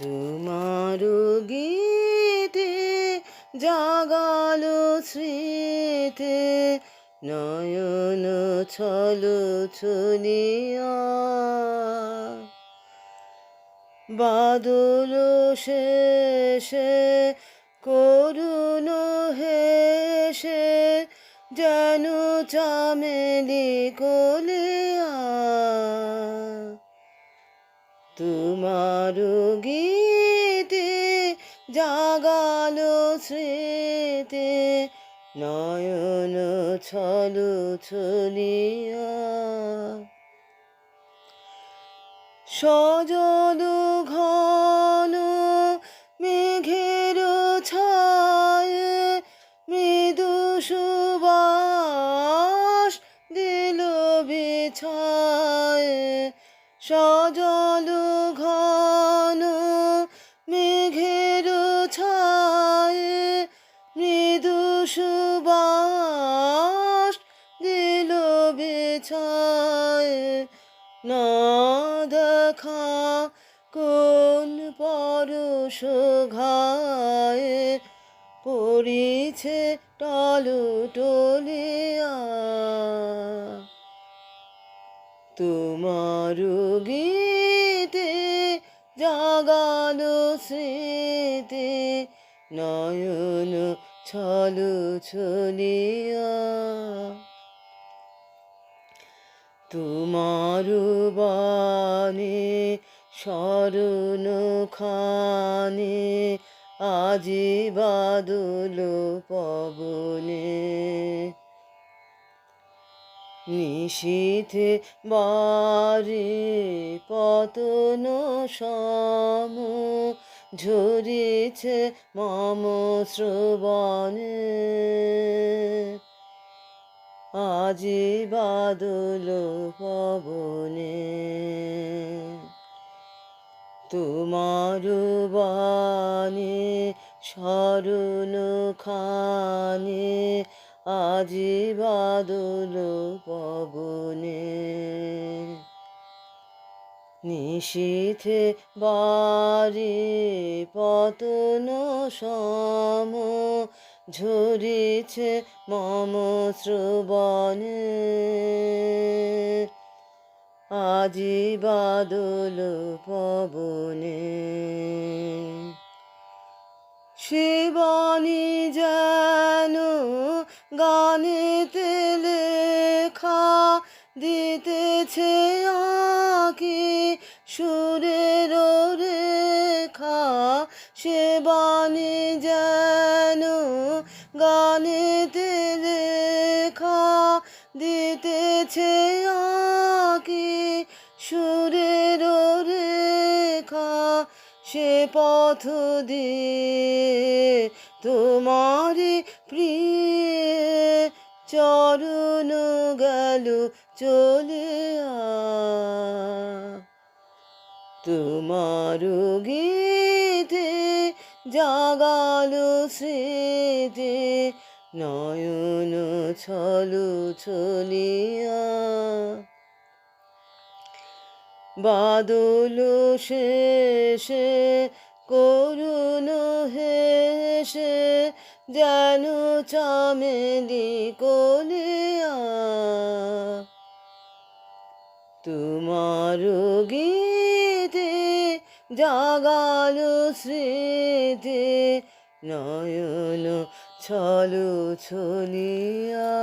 তোমার গীতে জাগালো স্মৃতে নয়ন ছলো ছলিয়া বাদল শেষে করুণ হেসে যেন চামেলি কলিয়া। তোমার গীতে জাগালো স্মৃতে, নয়ন ছলো ছলিয়া। সজল ঘন মেঘের ছায় মৃদু সুবাস দিল বিছায়। সজল না দেখা কোন পরশ ঘায়ে পড়িছে টলু টলিয়া। তোমার গীতে জাগালো স্মৃতি, নয়ন ছলু ছলিয়া। তোমার বাণী স্মরণ খানে আজি বাদল পবনে। নিশীথে বারে পতন সম ঝরিছে মম শ্রবণে। আজি বাদল পবনে। তোমার বাণী স্মরণ খানে আজি বাদল পবনে। নিশীথে বারে পতন সম ঝরিছে মম শ্রবণে। আজি বাদল পবনে। শিবানী যেন গানেতে লেখা দিতেছে আঁকি সুরের রেখা। শিবানী যেন দিতেছে আঁকি সুরের রেখা, সে পথ দিয়ে তোমারি প্রিয় চরণ গেল চলিয়া তোমার গীতে জাগালো স্মৃতি নয়ন ছলু ছলিয়া বাদল শেষে করুণ হেসে যেন চামেলি কলিয়া। তোমার গীতে জাগালো স্মৃতি নয়ন ছলু ছনিয়া।